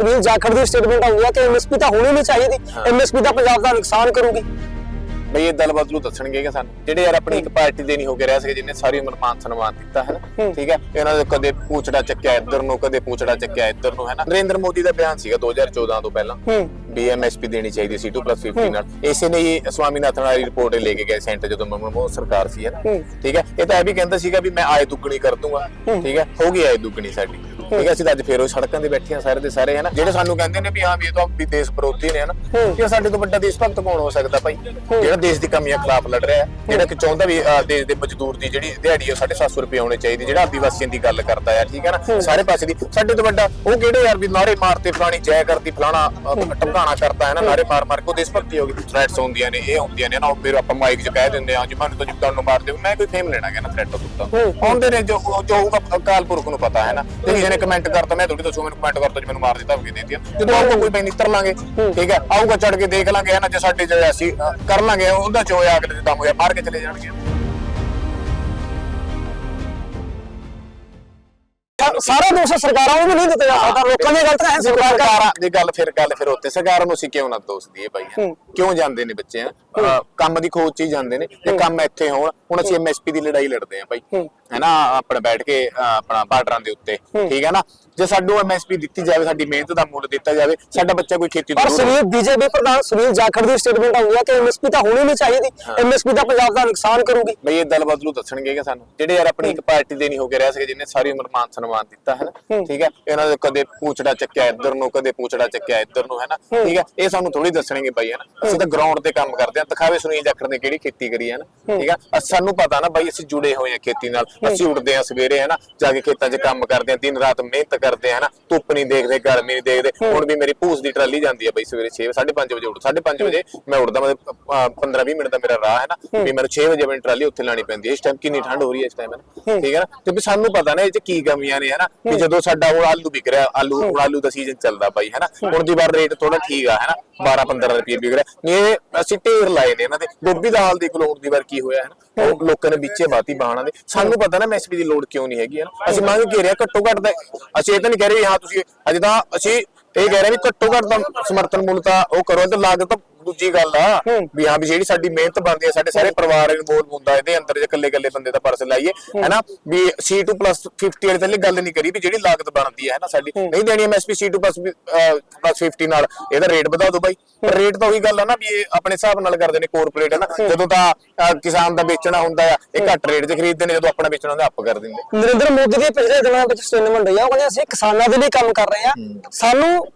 ਸੁਨੀਲ ਜਾਖੜ ਦੀ statement ਆਉਂਦੀ ਹੈ ਕਿ ਐਮਐਸਪੀ ਤਾਂ ਹੋਣੀ ਨਹੀਂ ਚਾਹੀਦੀ। ਐਮਐਸਪੀ ਤਾਂ ਪੰਜਾਬ ਦਾ ਨੁਕਸਾਨ ਕਰੂਗੀ। ਬਈ ਇਹ ਦਲਬਦਲੂ ਦੱਸਣਗੇ ਕਿ ਸਾਨੂੰ। ਜਿਹੜੇ ਯਾਰ ਆਪਣੀ ਇੱਕ ਪਾਰਟੀ ਦੇ ਨਹੀਂ ਹੋ ਕੇ ਰਹਿ ਸਕੇ ਜਿੰਨੇ ਸਾਰੀ ਉਮਰ ਮਾਨ ਸਨਮਾਨ ਦਿੱਤਾ ਹੈ ਨਾ? ਠੀਕ ਹੈ? ਇਹਨਾਂ ਦੇ ਕਦੇ ਪੂਛੜਾ ਚੱਕਿਆ ਇੱਧਰ ਨੂੰ ਕਦੇ ਪੂਛੜਾ ਚੱਕਿਆ ਇੱਧਰ ਨੂੰ ਹੈ ਨਾ? ਨਰਿੰਦਰ ਮੋਦੀ ਦਾ ਬਿਆਨ ਸੀਗਾ 2014 ਤੋਂ ਪਹਿਲਾਂ। ਹੂੰ ਬੀਐਮਐਸਪੀ ਦੇਣੀ ਚਾਹੀਦੀ ਸੀ 2+50 ਨਾਲ। ਇਸੇ ਨੇ ਹੀ ਸਵਾਮੀਨਾਥਨ ਵਾਲੀ ਰਿਪੋਰਟ ਲੈ ਕੇ ਗਏ ਸੈਂਟਰ ਜਦੋਂ ਮਨਮੋਹਨ ਸਰਕਾਰ ਸੀ ਹੈ ਨਾ? ਹੂੰ। ਠੀਕ ਹੈ? ਇਹ ਤਾਂ ਇਹ ਵੀ ਕਹਿੰਦਾ ਸੀਗਾ ਵੀ ਮੈਂ ਆਏ ਦੁੱਗਣੀ ਕਰ ਦੂੰਗਾ। ਠੀਕ ਹੈ? ਹੋ ਗਈ ਆਏ ਦੁੱਗਣੀ ਸਾਡੀ। ਠੀਕ ਹੈ? ਅਸੀਂ ਤਾਂ ਅੱਜ ਫੇਰ ਉਹ ਸੜਕਾਂ ਤੇ ਬੈਠੇ ਆ ਸਾਰੇ ਦੇ ਸਾਰੇ ਹੈ ਨਾ? ਜਿਹੜੇ ਸਾਨੂੰ ਕਹਿੰਦੇ ਨੇ ਵੀ ਹਾਂ ਵੀ ਇਹ ਤਾਂ ਵੀ ਦੇਸ਼ ਵਿਰੋਧੀ ਨੇ ਹੈ ਨਾ? ਕਿ ਸਾਡੇ ਤੋਂ ਵੱਡਾ ਦੇਸ਼ ਭਗਤ ਕੌਣ ਹੋ ਸਕਦਾ ਭਾਈ? ਜਿਹੜਾ ਦੇਸ਼ ਦੀ ਕਮੀਆਂ ਖਿਲਾਫ ਲੜ ਰਿਹਾ ਹੈ ਜਿਹੜਾ ਕਿ ਚਾਹੁੰਦਾ ਵੀ ਦੇਸ਼ ਦੇ ਮਜ਼ਦੂਰ ਦੀ ਜਿਹੜੀ ਦਿਹਾੜੀ ਹੈ ਉਹ 750 ਰੁਪਏ ਹੋਣੀ ਚਾਹੀਦੀ ਜਿਹੜਾ ਆਦੀਵਾਸੀਆਂ ਦੀ ਗੱਲ ਕਰਦਾ ਯਾਰ ਠੀਕ ਹੈ ਨਾ? ਸਾਰੇ ਪਾਸੇ ਦੀ ਸਾਡੇ ਤੋਂ ਵੱਡਾ ਉਹ ਕਿਹੜੇ ਯਾਰ ਵੀ ਨਾਰੇ ਮਾਰਤੇ ਫਲਾਣੀ ਜੈ ਕਰਦੀ ਫਲਾਣਾ ਅਹ, ਟਮਕਾਣਾ ਕਰਦਾ ਹੈ ਨਾ ਨਾਰੇ ਮਾਰ ਮਾਰ ਕੇ ਦੇਸ਼ ਭਗਤੀ ਹੋ ਗਈ। ਥ੍ਰੈਟਸ ਹੁੰਦੀਆਂ ਨੇ ਇਹ ਹੁੰਦੀਆਂ ਨੇ ਨਾ ਫਿਰ ਆਪਾਂ ਮਾਈਕ 'ਚ ਕਹਿ ਦਿੰਦੇ ਆ ਜੀ ਮੈਨੂੰ ਤਾਂ ਜਿੱਦਾਂ ਨੂੰ ਮਾਰ ਦਿਓ ਮੈਂ ਕੋਈ ਫੇਮ ਲੈਣਾ ਕਿ ਨਾ ਥ੍ਰੈਟ ਤੋਂ ਆਉਂਦੇ ਨੇ ਜੋ ਜੋ ਹੋਊਗਾ ਅਕਾਲ ਪੁਰਖ ਨੂੰ ਪਤਾ ਹੈ ਨਾ। ਤੇ ਕਿਸੇ ਨੇ ਕਮੈਂਟ ਕਰਤਾ ਮੈਂ ਥੋੜੀ ਦੱਸੂ ਮੈਨੂੰ ਕਮੈਂਟ ਕਰਤਾ ਜੀ ਮੈਨੂੰ ਮਾਰ ਦਿੱਤਾ ਦੇ ਦਿੱਤੀ ਜਦੋਂ ਆਊਗਾ ਕੋਈ ਪੈਣੀ ਤਰ ਲਾਂਗੇ ਠੀਕ ਹੈ ਆਊਗਾ ਚੜ ਕੇ ਦੇਖ ਲਾਂਗੇ ਹੈ ਨਾ ਜੇ ਸਾਡੇ ਜੇ ਅਸੀਂ ਕਰ ਲਾਂਗੇ ਉਹਦਾ ਚ ਹੋਇਆ ਅਗਲੇ ਜਿੱਦਾਂ ਹੋਇਆ ਮਾਰ ਕੇ ਚਲੇ ਜਾਣਗੇ। ਸਾਰਾ ਦੋਸ਼ ਸਰਕਾਰਾਂ ਨੂੰ ਵੀ ਨਹੀਂ ਦਿੱਤਾ ਜਾ ਸਕਦਾ। ਲੋਕਾਂ ਦੀਆਂ ਗਲਤੀਆਂ ਹੈ ਸਰਕਾਰ ਦਾ ਦੀ ਗੱਲ ਫਿਰ ਗੱਲ ਫਿਰ ਉੱਤੇ ਸਰਕਾਰਾਂ ਨੂੰ ਅਸੀਂ ਕਿਉਂ ਨਾ ਦੋਸ਼ ਦਈਏ ਭਾਈ। ਕਿਉਂ ਜਾਂਦੇ ਨੇ ਬੱਚੇ ਆ ਕੰਮ ਦੀ ਖੋਜ ਚ ਹੀ ਜਾਂਦੇ ਨੇ ਜੇ ਕੰਮ ਇੱਥੇ ਹੋਣ। ਹੁਣ ਅਸੀਂ ਐਮਐਸਪੀ ਦੀ ਲੜਾਈ ਲੜਦੇ ਆ ਭਾਈ। ਹੈਨਾ ਆਪਣਾ ਬੈਠ ਕੇ ਆਪਣਾ ਬਾਰਡਰਾਂ ਦੇ ਉੱਤੇ। ਠੀਕ ਹੈ ਨਾ? ਜੇ ਸਾਨੂੰ ਐਮਐਸਪੀ ਦਿੱਤੀ ਜਾਵੇ ਸਾਡੀ ਮਿਹਨਤ ਦਾ ਮੁੱਲ ਦਿੱਤਾ ਜਾਵੇ ਸਾਡਾ ਬੱਚਾ ਕੋਈ ਖੇਤੀ ਪਰ ਸੁਨੀਲ ਬੀਜੇਪੀ ਪ੍ਰਧਾਨ ਸੁਨੀਲ ਜਾਖੜ ਦੀ ਸਟੇਟਮੈਂਟ ਆਉਂਦੀ ਹੈ ਕਿ ਐਮਐਸਪੀ ਤਾਂ ਹੋਣੀ ਨਹੀਂ ਚਾਹੀਦੀ। ਐਮਐਸਪੀ ਤਾਂ ਪੰਜਾਬ ਦਾ ਨੁਕਸਾਨ ਕਰੂਗੀ। ਬਈ ਇਹ ਦਲ ਬਦਲੂ ਦੱਸਣਗੇ ਕਿ ਸਾਨੂੰ। ਜਿਹੜੇ ਯਾਰ ਆਪਣੀ ਇੱਕ ਪਾਰਟੀ ਦੇ ਨਹੀਂ ਹੋ ਕੇ ਰਹਿ ਸਕੇ ਜਿੰਨੇ ਸਾਰੀ ਉਮਰ ਮਾਨ ਸਨਮਾਨ ਦਿੱਤਾ ਹੈ। ਨਾ ਠੀਕ ਹੈ? ਇਹਨਾਂ ਦੇ ਕਦੇ ਪੂਛੜਾ ਚੱਕਿਆ ਇੱਧਰ ਨੂੰ ਕਦੇ ਪੂਛੜਾ ਚੱਕਿਆ ਇੱਧਰ ਨੂੰ ਹੈ। ਨਾ ਠੀਕ ਹੈ? ਇਹ ਸਾਨੂੰ ਥੋੜੀ ਦੱਸਣਗੇ ਬਾਈ ਹੈ ਨਾ ਅਸੀਂ ਤਾਂ ਗਰਾਊਂਡ ਤੇ ਕੰਮ ਕਰਦੇ ਹਾਂ ਦਿਖਾਵੇ ਸੁਨੀਲ ਜਾਖੜ ਨੇ ਕਿਹੜੀ ਖੇਤੀ ਕਰੀ ਹੈ ਨਾ ਠੀਕ ਹੈ ਅਸ- ਸਾਨੂੰ ਪਤਾ ਨਾ ਬਾਈ ਅਸੀਂ ਜੁੜੇ ਹੋਏ ਹਾਂ ਖੇਤੀ ਨਾਲ ਅਸੀਂ ਉੱਠਦੇ ਹਾਂ ਸਵੇਰੇ ਹੈ ਨਾ? ਜਾ ਕੇ ਖੇਤਾਂ 'ਚ ਕੰਮ ਕਰਦੇ ਹਾਂ ਦਿਨ ਰਾਤ ਮਿਹਨਤ ਕਰਦੇ ਹਾਂ ਨਾ? ਧੁੱਪ ਨਹੀਂ ਦੇਖਦੇ ਗਰਮੀ ਨਹੀਂ ਦੇਖਦੇ। ਹੁਣ ਵੀ ਮੇਰੀ ਭੂਸ ਦੀ ਟਰਾਲੀ ਜਾਂਦੀ ਹੈ ਬਾਈ ਸਵੇਰੇ 6 5:30 ਵਜੇ ਉੱਠ 5:30 ਵਜੇ ਮੈਂ ਉੱਠਦਾ ਮਤਲਬ 15-20 ਮਿੰਟ ਦਾ ਮੇਰਾ ਰਾਹ ਹੈ ਨਾ ਵੀ ਮੈਨੂੰ 6 ਵਜੇ ਆਪਣੀ ਟਰਾਲੀ ਉੱਥੇ ਲਾਣੀ ਪੈਂਦੀ ਹੈ। ਇਸ ਟਾਈਮ ਕਿੰਨੀ ਠੰਡ ਹੋ ਰਹੀ ਹੈ ਇਸ ਟਾਈਮ ਠੀਕ ਹੈ ਨਾ? ਤੇ ਵੀ ਸਾਨੂੰ ਪਤਾ ਨਾ ਇਹ 'ਚ ਕੀ ਕਮੀਆਂ ਨੇ ਹੈ ਨਾ? ਵੀ ਜਦੋਂ ਸਾਡਾ ਹੁਣ ਆਲੂ ਵਿਕ ਰਿਹਾ ਆਲੂ ਹੁਣ ਆਲੂ ਦਾ ਸੀਜ਼ਨ ਚੱਲਦਾ ਬਾਈ ਹੈ ਨਾ? ਹੁਣ ਦੀ ਵਾਰ ਰੇਟ ਥੋੜਾ ਠੀਕ ਆ ਹੈ ਨਾ? 12-15 ਰੁਪਏ ਵਿਕ ਰਿਹਾ। ਨਹੀਂ ਇਹ ਅਸੀਂ ਢੇਰ ਲਾਏ ਨੇ ਇਹਨਾਂ ਦੇ। ਗੋਭੀ ਦਾ ਹਾਲ ਦੇਖ ਲਓ ਹੁਣ ਦੀ ਵਾਰ ਕੀ ਹੋਇਆ ਹੈ ਉਹ ਲੋਕਾਂ ਨੇ ਵਿੱਚੇ ਬਾਤੀ ਬਾਣਾ ਦੇ। ਸਾਨੂੰ ਪਤਾ ਨਾ ਐਮਐਸਪੀ ਦੀ ਲੋੜ ਕਿਉਂ ਨਹੀਂ ਹੈਗੀ ਹੈ ਅਸੀਂ ਮੰਗ ਕੇ ਰਿਹਾ ਘੱਟੋ ਘੱਟ ਦਾ ਅਸੀਂ ਇਹ ਤਾਂ ਨਹੀਂ ਕਹਿ ਰਹੇ ਹਾਂ ਤੁਸੀਂ ਅਜੇ ਤਾਂ ਅਸੀਂ ਇਹ ਕਹਿ ਰਹੇ ਵੀ ਘੱਟੋ ਘੱਟ ਦਾ ਸਮਰਥਨ ਮੁੱਲ ਤਾਂ ਉਹ ਕਰੋ ਤੇ ਲਾਗਤ ਦੂਜੀ ਗੱਲ ਆ ਵੀ ਹਾਂ ਵੀ ਜਿਹੜੀ ਸਾਡੀ ਮਿਹਨਤ ਬਣਦੀ ਹੈ ਸਾਡੇ ਸਾਰੇ ਪਰਿਵਾਰ ਇਨਵੋਲਵ ਹੁੰਦਾ ਇਹਦੇ ਅੰਦਰ ਜੇ ਇਕੱਲੇ ਇਕੱਲੇ ਬੰਦੇ ਦਾ ਪਰਸ ਲਾਈਏ ਹੈਨਾ? ਵੀ C2 50 ਵਾਲੀ ਤਾਂ ਗੱਲ ਨਹੀਂ ਕਰੀ ਵੀ ਜਿਹੜੀ ਲਾਗਤ ਬਣਦੀ ਹੈ ਨਾ ਸਾਡੀ? ਨਹੀਂ ਦੇਣੀ ਐਮਐਸਪੀ C2 50 ਨਾਲ ਇਹਦਾ ਰੇਟ ਵਧਾ ਦਿਓ ਬਾਈ। ਪਰ ਰੇਟ ਤਾਂ ਉਹੀ ਗੱਲ ਆ ਨਾ ਵੀ ਇਹ ਆਪਣੇ ਹਿਸਾਬ ਨਾਲ ਕਰਦੇ ਨੇ ਕੋਰਪੋਰੇਟ ਹੈ। ਨਾ ਜਦੋਂ ਤਾਂ ਅਹ, ਕਿਸਾਨ ਦਾ ਵੇਚਣਾ ਹੁੰਦਾ ਆ ਇਹ ਘੱਟ ਰੇਟ 'ਚ ਖਰੀਦਦੇ ਨੇ ਜਦੋਂ ਆਪਣਾ ਵੇਚਣਾ ਹੁੰਦਾ ਅੱਪ ਕਰ ਦਿੰਦੇ। ਨਰਿੰਦਰ ਮੋਦੀ ਦੇ ਪਿਛਲੇ ਦਿਨਾਂ ਵਿੱਚ ਸਟੇਟਮੈਂਟ ਰਹੀ ਆ ਉਹ ਕਹਿੰਦੇ ਅਸੀਂ ਕਿਸਾਨਾਂ ਦੇ ਲਈ ਕੰਮ ਕਰ ਰਹੇ ਆ। ਸਾਨੂੰ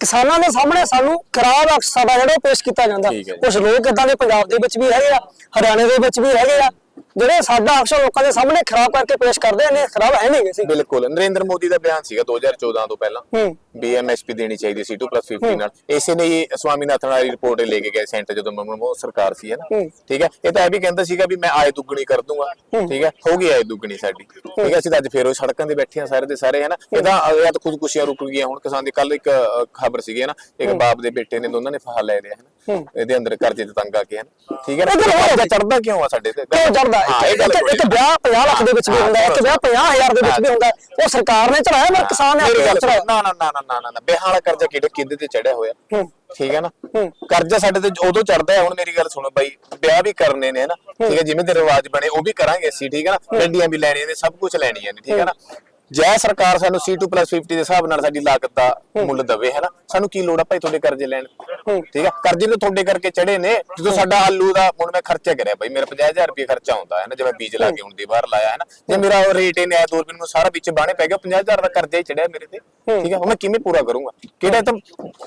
ਕਿਸਾਨਾਂ ਦੇ ਸਾਹਮਣੇ ਸਾਨੂੰ ਖਰਾਬ ਅਕਸ ਸਾਡਾ ਜਿਹੜਾ ਪੇਸ਼ ਕੀਤਾ ਜਾਂਦਾ। ਕੁਝ ਲੋਕ ਇਦਾਂ ਦੇ ਪੰਜਾਬ ਦੇ ਵਿੱਚ ਵੀ ਹੈਗੇ ਆ ਹਰਿਆਣੇ ਦੇ ਵਿੱਚ ਵੀ ਹੈਗੇ ਆ ਜਿਹੜੇ ਸਾਡਾ ਅਕਸ ਲੋਕਾਂ ਦੇ ਸਾਹਮਣੇ ਖਰਾਬ ਕਰਕੇ ਪੇਸ਼ ਕਰਦੇ ਨੇ ਖਰਾਬ ਹੈ ਨਹੀਂ ਸੀ। ਬਿਲਕੁਲ। ਨਰਿੰਦਰ ਮੋਦੀ ਦਾ ਬਿਆਨ ਸੀਗਾ 2014 ਤੋਂ ਪਹਿਲਾਂ। ਬੀਐਮਐਸਪੀ ਦੇਣੀ ਚਾਹੀਦੀ ਸੀ 2+50 ਨਾਲ। ਇਸੇ ਨੇ ਹੀ ਸਵਾਮੀਨਾਥਨ ਵਾਲੀ ਰਿਪੋਰਟ ਲੈ ਕੇ ਗਏ ਸੈਂਟਰ ਜਦੋਂ ਮਨਮੋਹਨ ਸਰਕਾਰ ਸੀ ਹੈ ਨਾ। ਠੀਕ ਹੈ? ਇਹ ਤਾਂ ਇਹ ਵੀ ਕਹਿੰਦਾ ਸੀਗਾ ਵੀ ਮੈਂ ਆਏ ਦੁੱਗਣੀ ਕਰ ਦੂੰਗਾ। ਠੀਕ ਹੈ? ਹੋ ਗਈ ਆਏ ਦੁੱਗਣੀ ਸਾਡੀ। ਠੀਕ ਹੈ? ਅਸੀਂ ਤਾਂ ਅੱਜ ਫੇਰ ਉਹ ਸੜਕਾਂ ਤੇ ਬੈਠੇ ਆ ਸਾਰੇ ਦੇ ਸਾਰੇ ਹੈ ਨਾ? ਇਹ ਤਾਂ ਜਾਂ ਤਾਂ ਖੁਦਕੁਸ਼ੀਆਂ ਰੁਕ ਗਈਆਂ। ਹੁਣ ਕਿਸਾਨ ਦੀ ਕੱਲ ਇੱਕ ਖਬਰ ਸੀਗੀ ਹੈ ਨਾ? ਇੱਕ ਬਾਪ ਦੇ ਬੇਟੇ ਨੇ ਦੋਨਾਂ ਨੇ ਫਾਹਾ ਲੈ ਲਿਆ ਹੈ ਨਾ? ਇਹਦੇ ਅੰਦਰ ਕਰਜ਼ੇ ਤੇ ਤੰਗ ਆ ਕੇ ਹੈ ਠੀਕ ਹੈ ਨਾ? ਕਰਜ਼ਾ ਚੜਦਾ ਕਿਉਂ ਆ ਸਾਡੇ ਤੇ? ਕਿਉਂ ਚੜਦਾ ਹਾਂ, ਇੱਕ ਵਿਆਹ 50 ਲੱਖ ਦੇ ਵਿੱਚ ਵੀ ਹੁੰਦਾ ਇੱਕ ਵਿਆਹ 50000 ਦੇ ਵਿੱਚ ਵੀ ਹੁੰਦਾ ਉਹ ਸਰਕਾਰ ਨੇ ਚੜਾਇਆ ਪਰ ਕਿਸਾਨ ਨੇ ਆਪੇ ਚੜਾਇਆ ਨਾ ਨਾ ਨਾ ਨਾ ਨਾ ਵਾਲਾ ਕਰਜ਼ਾ ਕਿਹੜੇ ਕਿਹਦੇ ਤੇ ਚੜਿਆ ਹੋਇਆ? ਹੂੰ। ਠੀਕ ਹੈ ਨਾ? ਹੂੰ। ਕਰਜ਼ਾ ਸਾਡੇ ਤੇ ਉਦੋਂ ਚੜਦਾ ਹੈ। ਹੁਣ ਮੇਰੀ ਗੱਲ ਸੁਣੋ ਬਾਈ ਵਿਆਹ ਵੀ ਕਰਨੇ ਨੇ ਨਾ? ਠੀਕ ਹੈ ਜਿਵੇਂ ਦੇ ਰਿਵਾਜ ਬਣੇ ਉਹ ਵੀ ਕਰਾਂਗੇ ਅਸੀਂ ਠੀਕ ਹੈ ਨਾ? ਗੱਡੀਆਂ ਵੀ ਲੈਣੀਆਂ ਨੇ ਸਭ ਕੁਝ ਲੈਣੀਆਂ ਨੇ ਠੀਕ ਹੈ ਨਾ? ਜੈ ਸਰਕਾਰ ਸਾਨੂੰ C2+50 ਦੇ ਹਿਸਾਬ ਨਾਲ ਸਾਡੀ ਲਾਗਤ ਦਾ ਮੁੱਲ ਦਵੇ ਹੈ ਨਾ ਸਾਨੂੰ ਕੀ ਲੋੜ ਆ ਭਾਈ ਤੁਹਾਡੇ ਕਰਜ਼ੇ ਲੈਣ? ਠੀਕ ਹੈ ਕਰਜ਼ੇ ਨੂੰ ਤੁਹਾਡੇ ਕਰਕੇ ਚੜੇ ਨੇ। ਜਦੋਂ ਸਾਡਾ ਆਲੂ ਦਾ ਹੁਣ ਮੈਂ ਖਰਚਾ ਕਰਿਆ ਬਾਈ ਮੇਰਾ 50000 ਰੁਪਏ ਖਰਚਾ ਹੁੰਦਾ ਹੈ ਨਾ ਜਿਵੇਂ ਬੀਜ ਲਾ ਕੇ ਹੁਣ ਦੀ ਬਾਹਰ ਲਾਇਆ ਹੈ ਨਾ ਜੇ ਮੇਰਾ ਰੇਟ ਹੀ ਨਹੀਂ ਆਇਆ ਦੋ ਰੁਪਏ ਨੂੰ ਸਾਰਾ ਵਿੱਚ ਬਾਣੇ ਪੈ ਗਿਆ 50000 ਦਾ ਕਰਜ਼ਾ ਹੀ ਚੜਿਆ ਮੇਰੇ ਤੇ। ਠੀਕ ਹੁਣ ਮੈਂ ਕਿਵੇਂ ਪੂਰਾ ਕਰੂੰਗਾ? ਕਿਹੜਾ ਤਾਂ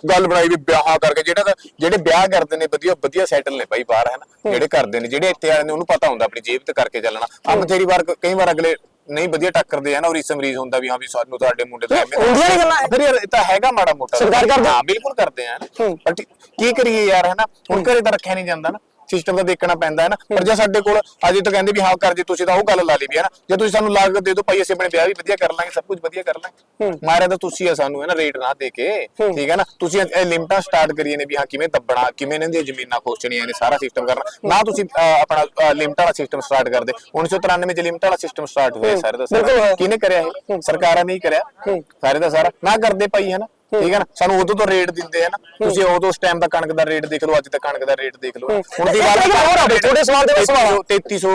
ਗੱਲ ਬਣਾਈ ਵੀ ਵਿਆਹ ਕਰਕੇ ਜਿਹੜਾ ਜਿਹੜੇ ਵਿਆਹ ਕਰਦੇ ਨੇ ਵਧੀਆ ਵਧੀਆ ਸੈਟਲ ਨੇ ਬਾਈ ਬਾਹਰ ਹੈ। ਨਾ ਜਿਹੜੇ ਕਰਦੇ ਨੇ ਜਿਹੜੇ ਇੱਥੇ ਵਾਲੇ ਨੇ ਉਹਨੂੰ ਪਤਾ ਹੁੰਦਾ ਆਪਣੀ ਜੇਬ ਤੇ ਕਰਕੇ ਚੱਲਣਾ। ਆ ਬਥੇਰੀ ਵਾਰ ਕਈ ਵਾਰ ਅਗਲੇ ਨਹੀਂ ਵਧੀਆ ਟੱਕਰਦੇ ਆ ਨਾ ਉਹ ਰੀਸ ਮਰੀਜ਼ ਹੁੰਦਾ ਵੀ ਹਾਂ ਵੀ ਸਾਨੂੰ ਤੁਹਾਡੇ ਮੁੰਡੇ ਤੋਂ ਐਵੇਂ ਹੁੰਦੀਆਂ ਨੇ ਗੱਲਾਂ। ਫਿਰ ਯਾਰ ਇਹ ਤਾਂ ਹੈਗਾ ਮਾੜਾ ਮੋਟਾ ਸਰਕਾਰ ਕਰਦੇ? ਹਾਂ ਬਿਲਕੁਲ ਕਰਦੇ ਆ ਨਾ ਹੂੰ। ਪਰ ਠੀ- ਕੀ ਕਰੀਏ ਯਾਰ ਹਨਾ ਹੁਣ ਘਰੇ ਤਾਂ ਰੱਖਿਆ ਨਹੀਂ ਜਾਂਦਾ ਨਾ ਸਿਸਟਮ ਤਾਂ ਦੇਖਣਾ ਪੈਂਦਾ ਹੈ ਨਾ। ਪਰ ਜੇ ਸਾਡੇ ਕੋਲ ਅਜੇ ਤਾਂ ਕਹਿੰਦੇ ਵੀ ਹਾਂ ਕਰ ਜੇ ਤੁਸੀਂ ਤਾਂ ਉਹ ਗੱਲ ਲਾ ਲਈ ਵੀ ਹੈ ਨਾ। ਜੇ ਤੁਸੀਂ ਸਾਨੂੰ ਲਾਗਤ ਦੇ ਦਿਓ ਭਾਈ ਅਸੀਂ ਆਪਣੇ ਵਿਆਹ ਵੀ ਵਧੀਆ ਕਰ ਲਾਂਗੇ ਸਭ ਕੁਝ ਵਧੀਆ ਕਰ ਲਾਂਗੇ। ਮਾਰਿਆ ਤਾਂ ਤੁਸੀਂ ਆ ਸਾਨੂੰ ਹੈ ਨਾ ਰੇਟ ਨਾ ਦੇ ਕੇ। ਠੀਕ ਹੈ ਨਾ? ਤੁਸੀਂ ਇਹ- ਲਿਮਟਾਂ ਸਟਾਰਟ ਕਰੀਏ ਨੇ ਵੀ ਹਾਂ ਕਿਵੇਂ ਦੱਬਣਾ ਕਿਵੇਂ ਇਹਨਾਂ ਦੀਆਂ ਜ਼ਮੀਨਾਂ ਖੋਸਣੀਆਂ ਨੇ ਸਾਰਾ ਸਿਸਟਮ ਕਰਨਾ। ਨਾ ਤੁਸੀਂ ਆਪਣਾ ਲਿਮਟ ਵਾਲਾ ਸਿਸਟਮ ਸਟਾਰਟ ਕਰਦੇ। 1993 ਚ ਲਿਮਟ ਵਾਲਾ ਸਿਸਟਮ ਸਟਾਰਟ ਹੋਇਆ ਸਾਰੇ ਦਾ ਸਾਰਾ। ਕਿਹਨੇ ਕਰਿਆ ਇਹ? ਸਰਕਾਰਾਂ ਨੇ ਹੀ ਕਰਿਆ। ਸਾਰੇ ਦਾ ਸਾਰਾ। ਨਾ ਕਰਦੇ ਭਾਈ ਹੈ ਨਾ। ਠੀਕ ਹੈ ਨਾ? ਸਾਨੂੰ ਉਦੋਂ ਤੋਂ ਰੇਟ ਦਿੰਦੇ ਆ ਨਾ। ਤੁਸੀਂ ਉਦੋਂ ਉਸ ਟਾਈਮ ਦਾ ਕਣਕ ਦਾ ਰੇਟ ਦੇਖ ਲਓ ਅੱਜ ਦਾ ਕਣਕ ਦਾ ਰੇਟ ਦੇਖ ਲਓ। ਹੁਣ ਦੀ ਗੱਲ ਹੋਰ ਆ ਤੁਹਾਡੇ ਸਵਾਲ ਦੇ ਵਿੱਚ ਸਵਾਲ ਆ। 3300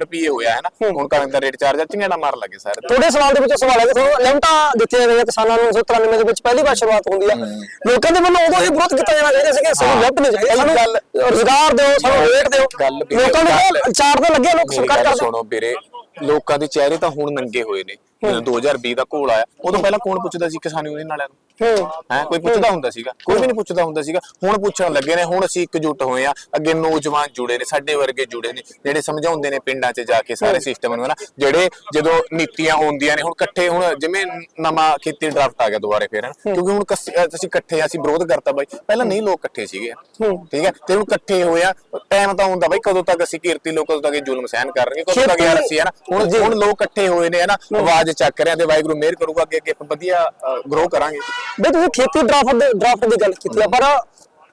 ਰੁਪਏ ਹੋਇਆ ਹੈ ਨਾ? ਹੁਣ ਕਣਕ ਦਾ ਰੇਟ ਚਾਰਜ ਚੰਗੇੜਾ ਮਾਰ ਲੱਗੇ ਸਾਰੇ। ਤੁਹਾਡੇ ਸਵਾਲ ਦੇ ਵਿੱਚ ਸਵਾਲ ਹੈ ਕਿ ਤੁਹਾਨੂੰ ਲਿਮਟਾਂ ਦਿੱਤੀਆਂ ਗਈਆਂ ਕਿਸਾਨਾਂ ਨੂੰ 1993 ਦੇ ਵਿੱਚ ਪਹਿਲੀ ਵਾਰ ਸ਼ੁਰੂਆਤ ਹੁੰਦੀ ਆ। ਲੋਕਾਂ ਦੇ ਵੱਲੋਂ ਉਦੋਂ ਇਹ ਵਿਰੋਧ ਕੀਤਾ ਜਾਣਾ ਚਾਹੀਦਾ ਸੀ ਕਿ ਸਾਨੂੰ ਲਿਮਟ ਨਹੀਂ ਚਾਹੀਦੀ। ਸਾਨੂੰ ਗੱਲ- ਰੋਜ਼ਗਾਰ ਦਿਓ ਸਾਨੂੰ ਰੇਟ ਦਿਓ। ਲੋਕਾਂ ਨੂੰ ਚਾਰ ਤੇ ਲੱਗੇ ਲੋਕ ਸਰਕਾਰ ਕਰਦੇ। ਸੁਣੋ ਵੀਰੇ ਲੋਕਾਂ ਦੇ ਚਿਹਰੇ ਤਾਂ ਹੁਣ ਨੰਗੇ ਹੋਏ ਨੇ। ਜਦੋਂ 2020 ਦਾ ਘੋਲ ਆਇਆ ਉਦੋਂ ਪਹਿਲਾਂ ਕੌਣ ਪੁੱਛਦਾ ਸੀ ਕਿਸਾਨ ਯੂਨੀਅਨ ਵਾਲਿਆਂ ਨੂੰ? ਹੂੰ ਹੈ? ਕੋਈ ਪੁੱਛਦਾ ਹੁੰਦਾ ਸੀਗਾ? ਕੋਈ ਵੀ ਨਹੀਂ ਪੁੱਛਦਾ ਹੁੰਦਾ ਸੀਗਾ। ਹੁਣ ਪੁੱਛਣ ਲੱਗੇ ਨੇ ਹੁਣ ਅਸੀਂ ਇਕਜੁੱਟ ਹੋਏ ਆ ਅੱਗੇ ਨੌਜਵਾਨ ਜੁੜੇ ਨੇ ਸਾਡੇ ਵਰਗੇ ਜੁੜੇ ਨੇ ਜਿਹੜੇ ਸਮਝਾਉਂਦੇ ਨੇ ਪਿੰਡਾਂ 'ਚ ਜਾ ਕੇ ਸਾਰੇ ਸਿਸਟਮ ਨੂੰ ਹਨਾ? ਜਿਹੜੇ ਜਦੋਂ ਨੀਤੀਆਂ ਆਉਂਦੀਆਂ ਨੇ ਹੁਣ ਇਕੱਠੇ ਹੁਣ ਜਿਵੇਂ ਨਵਾਂ ਖੇਤੀ ਡਰਾਫਟ ਆ ਗਿਆ ਦੁਬਾਰੇ ਫੇਰ ਹਨਾ? ਕਿਉਂਕਿ ਹੁਣ ਕਸ- ਅਸੀਂ ਇਕੱਠੇ ਆ, ਅਸੀਂ ਵਿਰੋਧ ਕਰਤਾ ਬਾਈ। ਪਹਿਲਾਂ ਨਹੀਂ ਲੋਕ ਇਕੱਠੇ ਸੀਗੇ ਠੀਕ ਹੈ? ਤੇ ਹੁਣ ਇਕੱਠੇ ਹੋਏ ਆ ਟਾਈਮ ਤਾਂ ਹੁੰਦਾ ਬਾਈ ਕਦੋਂ ਤੱਕ ਅਸੀਂ ਕਿਰਤੀ ਲੋਕ ਕਦੋਂ ਤੱਕ ਇਹ ਜ਼ੁਲਮ ਸਹਿਨ ਕਰਨਗੇ ਕਦੋਂ ਤੱਕ ਯਾਰ ਅਸੀਂ ਹਨਾ? ਹੁਣ ਹੁਣ ਲੋਕ ਇਕੱਠੇ ਹੋਏ ਨੇ ਹਨਾ? ਆਵਾਜ਼ ਚੱਕ ਰਹੇ ਆ ਤੇ ਵਾਹਿਗੁਰੂ ਮਿਹਰ ਕਰੂਗਾ ਅੱਗੇ ਅੱਗੇ ਆਪਾਂ ਵਧੀਆ ਗਰੋ ਕਰਾਂਗੇ। ਬਈ ਤੁਸੀਂ ਖੇਤੀ ਡਰਾਫਟ ਦੇ ਡਰਾਫਟ ਦੀ ਗੱਲ ਕੀਤੀ ਆ ਪਰ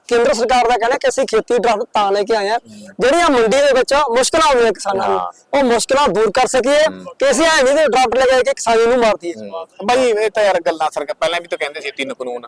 ਕੇਂਦਰ ਸਰਕਾਰ ਦਾ ਕਹਿਣਾ ਕਿ ਅਸੀਂ ਖੇਤੀ ਡਰਾਫਟ ਤਾਂ ਲੈ ਕੇ ਆਏ ਆ। ਜਿਹੜੀਆਂ ਮੰਡੀ ਦੇ ਵਿੱਚ ਮੁਸ਼ਕਲਾਂ ਆਉਂਦੀਆਂ ਕਿਸਾਨਾਂ ਨੂੰ ਉਹ ਮੁਸ਼ਕਲਾਂ ਦੂਰ ਕਰ ਸਕੀਏ ਕਿ ਅਸੀਂ ਐ ਨਹੀਂ ਦੇ ਡਰਾਫਟ ਲੈ ਕੇ ਕਿਸਾਨੀ ਨੂੰ ਮਾਰ ਦਈਏ। ਬਾਈ ਇਹ ਤਾਂ ਯਾਰ ਗੱਲਾਂ ਸਰਕਾਰ ਪਹਿਲਾਂ ਵੀ ਤਾਂ ਕਹਿੰਦੇ ਸੀ ਤਿੰਨ ਕਾਨੂੰਨ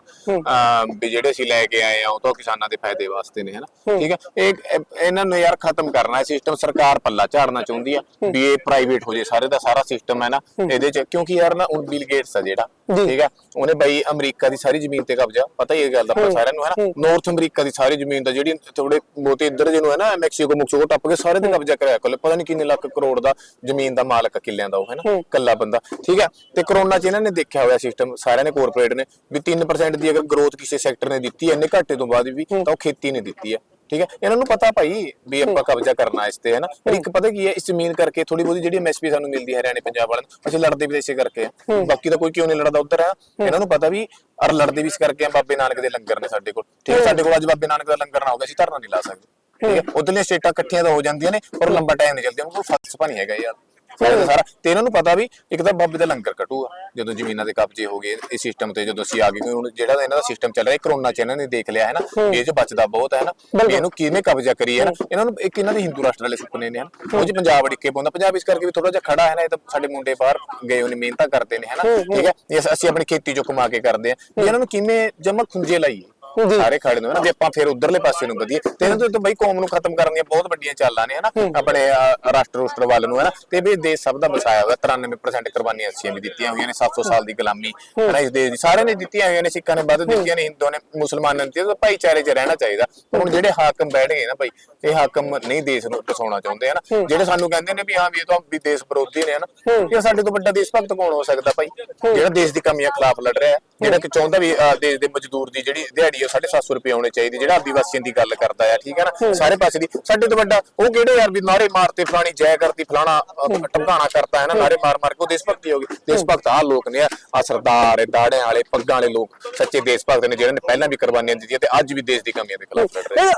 ਵੀ ਜਿਹੜੇ ਅਸੀਂ ਲੈ ਕੇ ਆਏ ਆ ਉਹ ਤਾਂ ਕਿਸਾਨਾਂ ਦੇ ਫਾਇਦੇ ਵਾਸਤੇ ਨੇ ਹਨਾ? ਠੀਕ ਹੈ ਇਹ ਇਹ- ਇਹਨਾਂ ਨੂੰ ਯਾਰ ਖਤਮ ਕਰਨਾ ਹੈ ਸਿਸਟਮ ਸਰਕਾਰ ਪੱਲਾ ਝਾੜਨਾ ਚਾਹੁੰਦੀ ਆ ਵੀ ਇਹ ਪ੍ਰਾਈਵੇਟ ਹੋ ਜੇ ਸਾਰੇ ਦਾ ਸਾਰਾ ਸਿਸਟਮ ਹੈ ਨਾ ਇਹਦੇ ਚ ਕਿਉਂਕਿ ਯਾਰ ਨਾ ਹੁਣ ਬਿਲ ਗੇਟਸ ਆ ਜਿਹੜਾ ਠੀਕ ਹੈ ਉਹਨੇ ਬਾਈ ਅਮਰੀਕਾ ਦੀ ਸਾਰੀ ਜ਼ਮੀਨ ਤੇ ਕਬਜ਼ਾ ਪਤਾ ਹੀ ਇਹ ਗੱਲ ਦਾ ਆਪਾਂ ਸਾਰਿਆਂ ਨੂੰ ਹੈ। ਨਾ ਨਾਰਥ ਅਮਰੀਕਾ ਦੀ ਸਾਰੀ ਜ਼ਮੀਨ ਦਾ ਜਿਹੜੀ ਥੋੜੇ ਬਹੁਤੇ ਇੱਧਰ ਜਿਹਨੂੰ ਹੈ ਨਾ ਮੈਕਸੀਕੋ ਮੁਕਸੀਕੋ ਟੱਪ ਕੇ ਸਾਰੇ ਤੇ ਕਬਜ਼ਾ ਕਰਿਆ ਕੋਲ ਪਤਾ ਨਹੀਂ ਕਿੰਨੇ ਲੱਖ ਕਰੋੜ ਦਾ ਜ਼ਮੀਨ ਦਾ ਮਾਲਕ ਆ ਕਿੱਲਿਆਂ ਦਾ ਉਹ ਹੈ ਨਾ? ਕੱਲਾ ਬੰਦਾ ਠੀਕ ਹੈ ਤੇ ਕਰੋਨਾ ਚ ਇਹਨਾਂ ਨੇ ਦੇਖਿਆ ਹੋਇਆ ਸਿਸਟਮ ਸਾਰਿਆਂ ਨੇ ਕਾਰਪੋਰੇਟ ਨੇ ਵੀ 3% ਦੀ ਅਗਰ ਗਰੋਥ ਕਿਸੇ ਸੈਕਟਰ ਨੇ ਦਿੱਤੀ ਇੰਨੇ ਘਾਟੇ ਤੋਂ ਬਾਅਦ ਵੀ ਤਾਂ ਉਹ ਖੇਤੀ ਨੇ ਦਿੱਤੀ ਹੈ ਠੀਕ ਹੈ? ਇਹਨਾਂ ਨੂੰ ਪਤਾ ਭਾਈ ਵੀ ਆਪਾਂ ਕਬਜ਼ਾ ਕਰਨਾ ਇਸ ਤੇ ਹੈ ਨਾ ਇੱਕ ਪਤਾ ਕੀ ਹੈ ਇਸ ਜ਼ਮੀਨ ਕਰਕੇ ਥੋੜੀ ਬਹੁਤੀ ਜਿਹੜੀ ਐਮਐਸਪੀ ਸਾਨੂੰ ਮਿਲਦੀ ਹੈ ਹਰਿਆਣੇ ਪੰਜਾਬ ਵਾਲਿਆਂ ਨੂੰ ਅਸੀਂ ਲੜਦੇ ਵੀ ਇਸੇ ਕਰਕੇ। ਆ ਬਾਕੀ ਤਾਂ ਕੋਈ ਕਿਉਂ ਨਹੀਂ ਲੜਦਾ ਉਧਰ? ਆ ਇਹਨਾਂ ਨੂੰ ਪਤਾ ਵੀ ਅਰ ਲੜਦੇ ਵੀ ਇਸ ਕਰਕੇ ਆ ਬਾਬੇ ਨਾਨਕ ਦੇ ਲੰਗਰ ਨੇ ਸਾਡੇ ਕੋਲ। ਠੀਕ ਹੈ? ਸਾਡੇ ਕੋਲ ਅੱਜ ਬਾਬੇ ਨਾਨਕ ਦਾ ਲੰਗਰ ਨਾ ਹੋਵੇ ਅਸੀਂ ਧਰਨਾ ਨਹੀਂ ਲਾ ਸਕਦੇ। ਠੀਕ ਹੈ? ਉਧਰਲੀਆਂ ਸਟੇਟਾਂ ਇਕੱਠੀਆਂ ਤਾਂ ਹੋ ਜਾਂਦੀਆਂ ਨੇ ਪਰ ਲੰਬਾ ਟਾਈਮ ਨਹੀਂ ਚੱਲਦੀਆਂ ਉਹਨਾਂ ਕੋਲ ਫਲਸਫਾ ਨਹੀਂ ਹੈਗਾ ਯਾਰ। ਸਾਰੇ ਤੇ ਇਹਨਾਂ ਨੂੰ ਪਤਾ ਵੀ ਇੱਕ ਤਾਂ ਬਾਬੇ ਦਾ ਲੰਗਰ ਕਟੂਗਾ ਜਦੋਂ ਜ਼ਮੀਨਾਂ ਦੇ ਕਬਜ਼ੇ ਹੋ ਗਏ ਇਸ ਸਿਸਟਮ ਤੇ ਜਦੋਂ ਅਸੀਂ ਆ ਗਏ ਹੁਣ ਜਿਹੜਾ ਇਹਨਾਂ ਦਾ ਸਿਸਟਮ ਚੱਲ ਰਿਹਾ ਕਰੋਨਾ ਚ ਇਹਨਾਂ ਨੇ ਦੇਖ ਲਿਆ ਹੈ। ਨਾ ਇਹ ਚ ਬਚਦਾ ਬਹੁਤ ਹੈ ਨਾ ਇਹਨੂੰ ਕਿਵੇਂ ਕਬਜ਼ਾ ਕਰੀਏ ਹੈ। ਨਾ ਇਹਨਾਂ ਨੂੰ ਇੱਕ ਇਹਨਾਂ ਦੇ ਹਿੰਦੂ ਰਾਸ਼ਟਰ ਵਾਲੇ ਸੁਪਨੇ ਨੇ ਹਨ? ਉਹ ਚ ਪੰਜਾਬ ਅੜਿੱਕੇ ਪਾਉਂਦਾ। ਪੰਜਾਬ ਇਸ ਕਰਕੇ ਵੀ ਥੋੜਾ ਜਿਹਾ ਖੜਾ ਹੈ ਨਾ ਇਹ ਤਾਂ ਸਾਡੇ ਮੁੰਡੇ ਬਾਹਰ ਗਏ ਉਹਨੇ ਮਿਹਨਤਾਂ ਕਰਦੇ ਨੇ ਹੈ ਨਾ ਠੀਕ ਹੈ? ਅਸੀਂ ਆਪਣੀ ਖੇਤੀ ਚੋਂ ਕਮਾ ਕੇ ਕਰਦੇ ਆ ਇਹਨਾਂ ਨੂੰ ਕਿਵੇਂ ਜਮਾ ਖੁੰਝੇ ਲਾਈਏ? ਸਾਰੇ ਖੜੇ ਨੇ ਨਾ ਵੀ ਆਪਾਂ ਫਿਰ ਉਧਰਲੇ ਪਾਸੇ ਨੂੰ ਵਧੀਏ ਤੇ ਇਹਨਾਂ ਤੋਂ ਬਈ ਕੌਮ ਨੂੰ ਖਤਮ ਕਰਨ ਦੀਆਂ ਬਹੁਤ ਵੱਡੀਆਂ ਚਾਲਾਂ ਨੇ ਹਨਾ ਆਪਣੇ ਰਾਸ਼ਟਰ ਰੁਸ਼ਟਰ ਵੱਲ ਨੂੰ ਹਨਾ ਤੇ ਵੀ ਦੇਸ਼ ਸਭ ਦਾ ਬਸਾਇਆ ਹੋਇਆ 93% ਕੁਰਬਾਨੀਆਂ ਅਸੀਂ ਵੀ ਦਿੱਤੀਆਂ ਹੋਈਆਂ ਨੇ 700 ਸਾਲ ਦੀ ਗੁਲਾਮੀ ਹਨਾ ਇਸ ਦੇਸ਼ ਦੀ ਸਾਰਿਆਂ ਨੇ ਦਿੱਤੀਆਂ ਹੋਈਆਂ ਨੇ ਸਿੱਖਾਂ ਨੇ ਵੱਧ ਦਿੱਤੀਆਂ ਨੇ ਹਿੰਦੂਆਂ ਨੇ ਮੁਸਲਮਾਨਾਂ ਨੇ ਦਿੱਤੀਆਂ ਤਾਂ ਭਾਈਚਾਰੇ 'ਚ ਰਹਿਣਾ ਚਾਹੀਦਾ। ਹੁਣ ਜਿਹੜੇ ਹਾਕਮ ਬੈਠ ਗਏ ਨਾ ਭਾਈ ਇਹ ਹਾਕਮ ਨਹੀਂ ਦੇਸ਼ ਨੂੰ ਬਸਾਉਣਾ ਚਾਹੁੰਦੇ ਹਨਾ ਜਿਹੜੇ ਸਾਨੂੰ ਕਹਿੰਦੇ ਨੇ ਵੀ ਹਾਂ ਵੀ ਇਹ ਤਾਂ ਵੀ ਦੇਸ਼ ਵਿਰੋਧੀ ਨੇ ਹਨਾ ਇਹ ਸਾਡੇ ਤੋਂ ਵੱਡਾ ਦੇਸ਼ ਭਗਤ ਕੌਣ ਹੋ ਸਕਦਾ ਭਾਈ ਜਿਹੜਾ ਦੇਸ਼ ਦੀ ਕਮੀਆਂ ਖਿਲਾਫ ਲੜ ਰਿਹਾ ਹੈ ਜਿਹੜਾ ਕਿ ਚਾਹੁੰਦਾ ਵੀ ਦੇਸ਼ ਦੇ ਮਜ਼ਦੂਰ ਦੀ ਜਿਹੜੀ ਦਿਹਾੜੀ ਹੈ 750 ਰੁਪਏ ਆਉਣੇ ਚਾਹੀਦੀ ਜਿਹੜਾ ਆਦੀਵਾਸੀਆਂ ਦੀ ਗੱਲ ਕਰਦਾ ਹੈ ਠੀਕ ਹੈ ਨਾ? ਸਾਰੇ ਪਾਸੇ ਦੀ ਸਾਡੇ ਤੋਂ ਵੱਡਾ ਉਹ ਕਿਹੜੇ ਯਾਰ ਵੀ ਨਾਰੇ ਮਾਰਤੇ ਫਲਾਣੀ ਜੈ ਕਰਤੀ ਫਲਾਣਾ ਟਮਕਾਣਾ ਕਰਤਾ ਹੈ ਨਾ ਨਾਰੇ ਮਾਰ ਮਾਰ ਕੇ ਉਹ ਦੇਸ਼ ਭਗਤੀ ਹੋ ਗਈ। ਦੇਸ਼ ਭਗਤ ਆ ਲੋਕ ਨੇ ਆ ਸਰਦਾਰ ਦਾੜਿਆਂ ਵਾਲੇ ਪੱਗਾਂ ਵਾਲੇ ਲੋਕ ਸੱਚੇ ਦੇਸ਼ ਭਗਤ ਨੇ ਜਿਹੜੇ ਨੇ ਪਹਿਲਾਂ ਵੀ ਕੁਰਬਾਨੀਆਂ ਦਿੱਤੀਆਂ ਤੇ ਅੱਜ ਵੀ ਦੇਸ਼ ਦੀ ਕਮੀਆਂ ਦੇ ਖਿਲਾਫ ਲੜ ਰਹੇ।